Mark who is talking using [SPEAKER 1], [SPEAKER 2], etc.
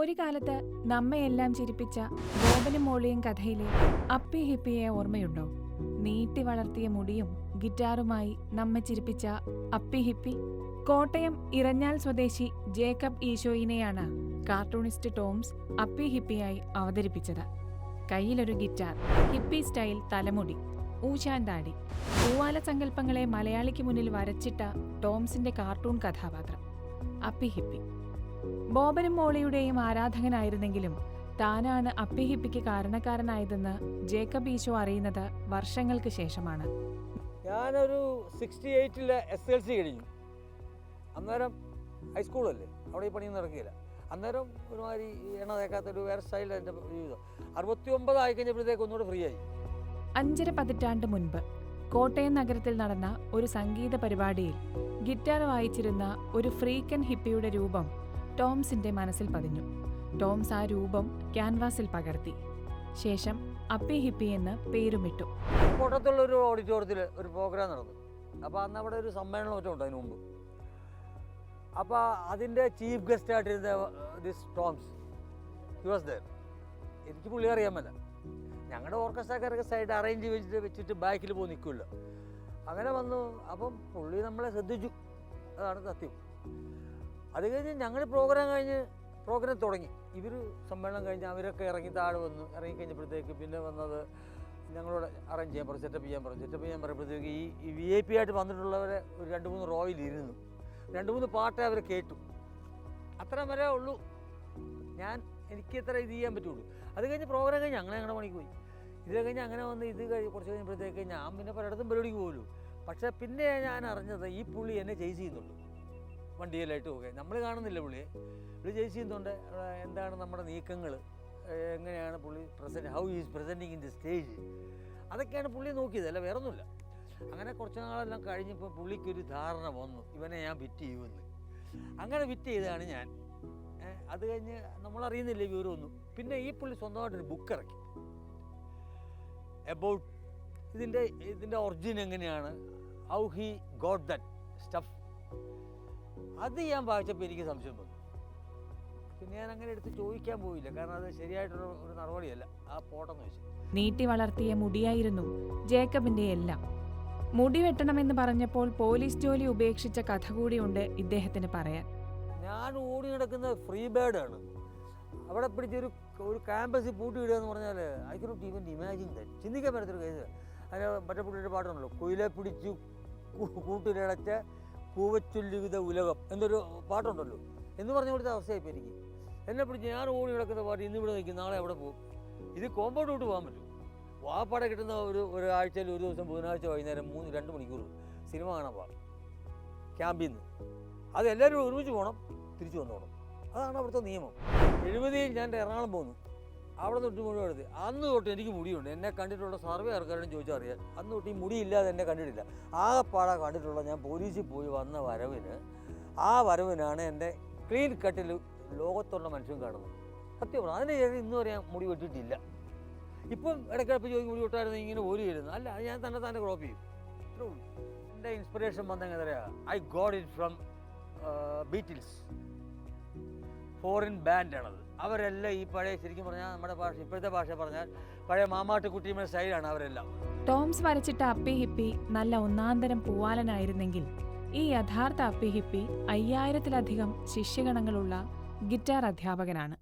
[SPEAKER 1] ഒരു കാലത്ത് നമ്മയെല്ലാം ചിരിപ്പിച്ച ഗോപനും മോളിയും കഥയിലെ അപ്പി ഹിപ്പിയെ ഓർമ്മയുണ്ടോ? നീട്ടി വളർത്തിയ മുടിയും ഗിറ്റാറുമായി നമ്മെ ചിരിപ്പിച്ച അപ്പി ഹിപ്പി. കോട്ടയം ഇറഞ്ഞാൽ സ്വദേശി ജേക്കബ് ഈശോയിനെയാണ് കാർട്ടൂണിസ്റ്റ് ടോംസ് അപ്പി ഹിപ്പിയായി അവതരിപ്പിച്ചത്. കയ്യിലൊരു ഗിറ്റാർ ഹിപ്പി സ്റ്റൈൽ തലമുടി ഊശാൻ താടി. പൂവാല സങ്കല്പങ്ങളെ മലയാളിക്ക് മുന്നിൽ വരച്ചിട്ട ടോംസിന്റെ കാർട്ടൂൺ കഥാപാത്രം അപ്പി ഹിപ്പി. ബോബനും മോളിയുടെയും ആരാധകനായിരുന്നെങ്കിലും താനാണ് അപ്പിഹിപ്പിക്ക് കാരണക്കാരനായതെന്ന് ജേക്കബ് ഈശോ അറിയുന്നത് വർഷങ്ങൾക്ക് ശേഷമാണ്.
[SPEAKER 2] ഞാനൊരു സിക്സ്റ്റി എയ്റ്റിലെ എസ് എൽ സി കഴിഞ്ഞു. അന്നേരം ഹൈസ്കൂളല്ലേ അവിടെ ഈ പണിയൊന്നും നടക്കുകയില്ല. അന്നേരം ഒരുമാതിരി എണ്ണ തേക്കാത്തൊരു വേറെ സ്റ്റൈലിൽ എന്റെ ജീവിതം. അറുപത്തി ഒമ്പത് ആയി കഴിഞ്ഞപ്പോഴത്തേക്ക് ഒന്നുകൂടെ ഫ്രീ ആയി.
[SPEAKER 1] അഞ്ചര പതിറ്റാണ്ട് മുൻപ് കോട്ടയം നഗരത്തിൽ നടന്ന ഒരു സംഗീത പരിപാടിയിൽ ഗിറ്റാർ വായിച്ചിരുന്ന ഒരു ഫ്രീക്കൻ ഹിപ്പിയുടെ രൂപം ടോംസിന്റെ മനസ്സിൽ പതിഞ്ഞു. ടോംസ് ആ രൂപം ക്യാൻവാസിൽ പകർത്തി. ശേഷം അപ്പി ഹിപ്പി എന്ന് പേരുമിട്ടു.
[SPEAKER 2] കൂട്ടത്തുള്ള ഒരു ഓഡിറ്റോറിയത്തിൽ ഒരു പ്രോഗ്രാം നടന്നു. അപ്പോൾ അന്ന് അവിടെ ഒരു സമ്മേളനം വെച്ചോണ്ട് ഉണ്ട് അതിന് മുമ്പ്. അപ്പോൾ അതിന്റെ ചീഫ് ഗസ്റ്റ് ആയിട്ടിരുന്ന ദിസ് ടോംസ് വാസ് ദർ എനിക്ക് പുള്ളി അറിയാൻ പറ്റില്ല ഞങ്ങളുടെ ഓർക്കസ്ട്രക്കാരൊക്കെ സൈഡ് അറേഞ്ച് വെച്ചിട്ട് വെച്ചിട്ട് ബാക്കിൽ പോയി നിൽക്കില്ല അങ്ങനെ വന്നു. അപ്പം പുള്ളി നമ്മളെ ശ്രദ്ധിച്ചു. അതാണ് സത്യം. അത് കഴിഞ്ഞ് ഞങ്ങൾ പ്രോഗ്രാം കഴിഞ്ഞ് പ്രോഗ്രാം തുടങ്ങി. ഇവർ സമ്മേളനം കഴിഞ്ഞ് അവരൊക്കെ ഇറങ്ങി താഴെ വന്നു. ഇറങ്ങി കഴിഞ്ഞപ്പോഴത്തേക്ക് പിന്നെ വന്നത് ഞങ്ങളോട് അറേഞ്ച് ചെയ്യാൻ പറഞ്ഞു സെറ്റപ്പ് ചെയ്യാൻ പറഞ്ഞു. സെറ്റപ്പ് ചെയ്യാൻ പറയുമ്പോഴത്തേക്ക് ഈ വി ഐ പി ആയിട്ട് വന്നിട്ടുള്ളവരെ ഒരു രണ്ട് മൂന്ന് റോയിൽ ഇരുന്നു. രണ്ട് മൂന്ന് പാട്ടേ അവർ കേട്ടു. അത്ര വരെ ഉള്ളൂ. ഞാൻ എനിക്ക് എത്ര ഇത് ചെയ്യാൻ പറ്റുള്ളൂ. അത് കഴിഞ്ഞ് പ്രോഗ്രാം കഴിഞ്ഞ് അങ്ങനെ ഞങ്ങളുടെ പണിക്ക് പോയി. ഇത് കഴിഞ്ഞ് അങ്ങനെ വന്ന് ഇത് കഴിഞ്ഞ് കുറച്ച് കഴിഞ്ഞപ്പോഴത്തേക്ക് ഞാൻ പിന്നെ പലയിടത്തും പരിപാടിക്ക് പോലും പക്ഷേ പിന്നെ ഞാൻ അറിഞ്ഞത് ഈ പുള്ളി എന്നെ ചേസ് ചെയ്യുന്നുണ്ട്. വണ്ടിയിലായിട്ട് പോകുക നമ്മൾ കാണുന്നില്ല പുള്ളിയെ പുള്ളി ചേച്ചി എന്തുകൊണ്ട് എന്താണ് നമ്മുടെ നീക്കങ്ങൾ എങ്ങനെയാണ് പുള്ളി present how is presenting in the stage അതൊക്കെയാണ് പുള്ളി നോക്കിയത് അല്ല വേറെ ഒന്നുമില്ല അങ്ങനെ കുറച്ച് നാളെല്ലാം കഴിഞ്ഞപ്പോൾ പുള്ളിക്കൊരു ധാരണ വന്നു. ഇവനെ ഞാൻ വിറ്റ് ചെയ്യുമെന്ന് അങ്ങനെ വിറ്റ് ചെയ്തതാണ് ഞാൻ. അത് കഴിഞ്ഞ് നമ്മളറിയുന്നില്ല വിവരമൊന്നും. പിന്നെ ഈ പുള്ളി സ്വന്തമായിട്ടൊരു ബുക്ക് ഇറക്കി. എബൌട്ട് ഇതിന്റെ ഇതിന്റെ ഒറിജിൻ എങ്ങനെയാണ്? ഹൗ ഹി ഗോട്ട് ദറ്റ് അത് ഞാൻ വായിച്ചപ്പോൾ എനിക്ക് സംശയം വന്നു. പിന്നെ ഞാൻ അങ്ങനെ എടുത്ത് ചോദിക്കാൻ പോയില്ല. കാരണം അത് ശരിയായിട്ടുള്ള ഒരു നടപടിയല്ല. ആ പോട്ടെന്ന് വെച്ചു.
[SPEAKER 1] നീട്ടി വളർത്തിയ മുടിയായിരുന്നു ജേക്കബിന്റെ എല്ലാം. മുടി വെട്ടണമെന്ന് പറഞ്ഞപ്പോൾ പോലീസ് ജോലി ഉപേക്ഷിച്ച കഥ കൂടിയുണ്ട് ഇദ്ദേഹത്തിന് പറയാൻ.
[SPEAKER 2] ഞാൻ ഓടി നടക്കുന്ന ഫ്രീ ബേർഡാണ് അവിടെ പിടിച്ചൊരു ഒരു ക്യാമ്പസിൽ പൂട്ടിയിടുക എന്ന് പറഞ്ഞാൽ I cannot even imagine that. ചിന്തിക്കാൻ പറ്റത്തൊരു കേസ്. അതിന് മറ്റേ പുള്ളിയുടെ പാട്ടുണ്ടല്ലോ കുയിലെ പിടിച്ചു കൂ- കൂവച്ചൊല്ലുവിധ ഉലകം എന്നൊരു പാട്ടുണ്ടല്ലോ. എന്ന് പറഞ്ഞു കൊടുത്ത അവസ്ഥയായിപ്പോൾ എനിക്ക് എന്നെ പിടിച്ച് ഞാൻ ഓടി കിടക്കുന്ന പാട്ട് ഇന്ന് ഇവിടെ നിൽക്കും നാളെ എവിടെ പോകും. ഇത് കോമ്പൗണ്ട് വിട്ട് പോകാൻ പറ്റും. വാപ്പാടെ കിട്ടുന്ന ഒരു ഒരാഴ്ചയിൽ ഒരു ദിവസം ബുധനാഴ്ച വൈകുന്നേരം മൂന്ന് രണ്ട് മണിക്കൂർ സിനിമ കാണാൻ പോകാം ക്യാമ്പിൽ നിന്ന്. അത് എല്ലാവരും ഒരുമിച്ച് പോകണം തിരിച്ചു വന്നോണം. അതാണ് അവിടുത്തെ നിയമം. എഴുപതിൽ ഞാൻ എറണാകുളം പോന്നു. അവിടെ തൊട്ട് മുഴുവൻ എടുത്ത്. അന്ന് തൊട്ട് എനിക്ക് മുടിയുണ്ട്. എന്നെ കണ്ടിട്ടുള്ള സർവേ ആൾക്കാരോടും ചോദിച്ചാൽ അറിയാം. അന്ന് തൊട്ട് ഈ മുടിയില്ലാതെ എന്നെ കണ്ടിട്ടില്ല. ആകെപ്പാടെ കണ്ടിട്ടുള്ള ഞാൻ പോലീസിൽ പോയി വന്ന വരവിന് ആ വരവിനാണ് എന്റെ ക്ലീൻ കട്ടിൽ ലോകത്തുള്ള മനുഷ്യൻ കാണുന്നത്. സത്യം അതിന് ശേഷം ഇന്ന് ഞാൻ മുടി വെട്ടിട്ടില്ല ഇപ്പം ഇടയ്ക്കിടപ്പ് ചോദിക്കും മുടി വെട്ടായിരുന്നു? ഇങ്ങനെ പോലും ഇരുന്നു അല്ല ഞാൻ തന്നെ തന്നെ ക്രോപ്പ് ചെയ്യും. ഇത്രേ ഉള്ളൂ. എന്റെ ഇൻസ്പിറേഷൻ വന്നെങ്ങനെ അറിയാം? I got it from Beatles foreign ബാൻഡാണത് അവരെല്ലാം ഈ പഴയ ശരിക്കും പറഞ്ഞാൽ നമ്മുടെ ഭാഷ ഇപ്പോഴത്തെ ഭാഷ പറഞ്ഞാൽ പഴയ മാമാട്ട് കുട്ടിയുടെ സ്റ്റൈലാണ് അവരെല്ലാം.
[SPEAKER 1] ടോംസ് വരച്ചിട്ട അപ്പി ഹിപ്പി നല്ല ഒന്നാന്തരം പൂവാലനായിരുന്നെങ്കിൽ ഈ യഥാർത്ഥ അപ്പി ഹിപ്പി അയ്യായിരത്തിലധികം ശിഷ്യഗണങ്ങളുള്ള ഗിറ്റാർ അധ്യാപകനാണ്.